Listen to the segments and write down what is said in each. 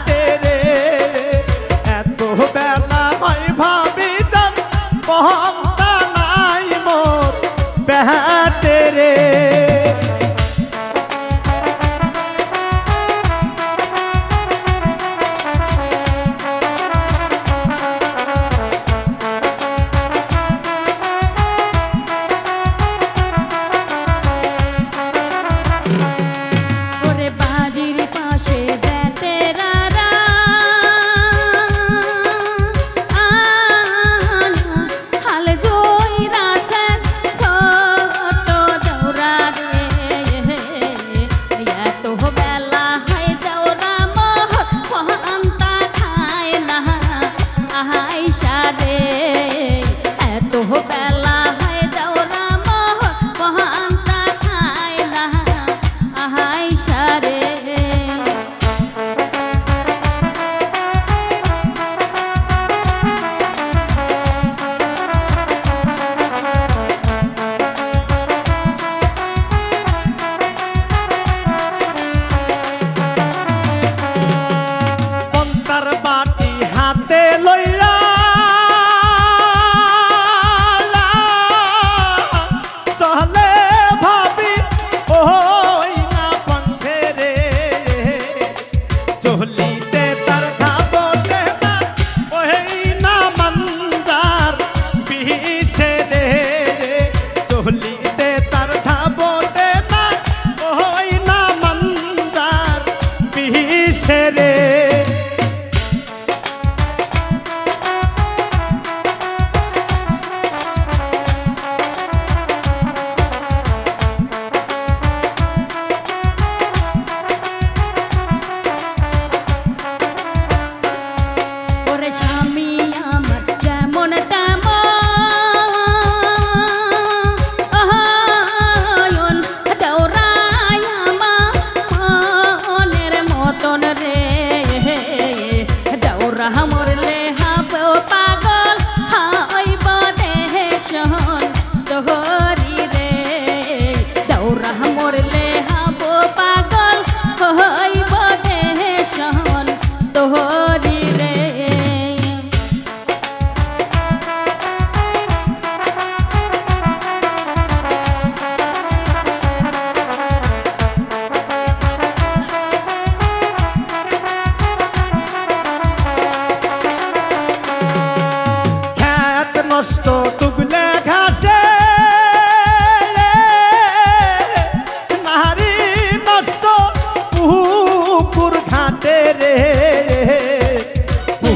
কাটে এত বেলা হয় ভাবি যান মহমতা নাই মোর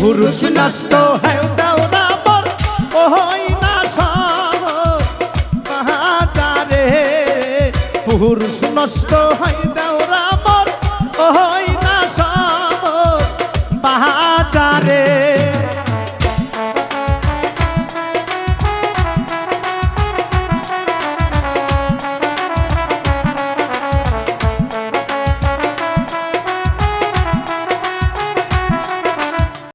পুরুষ নষ্ট হয় দেওরা মর ওই না সব পুরুষ নষ্ট হয় দেওরা মর ওই না সব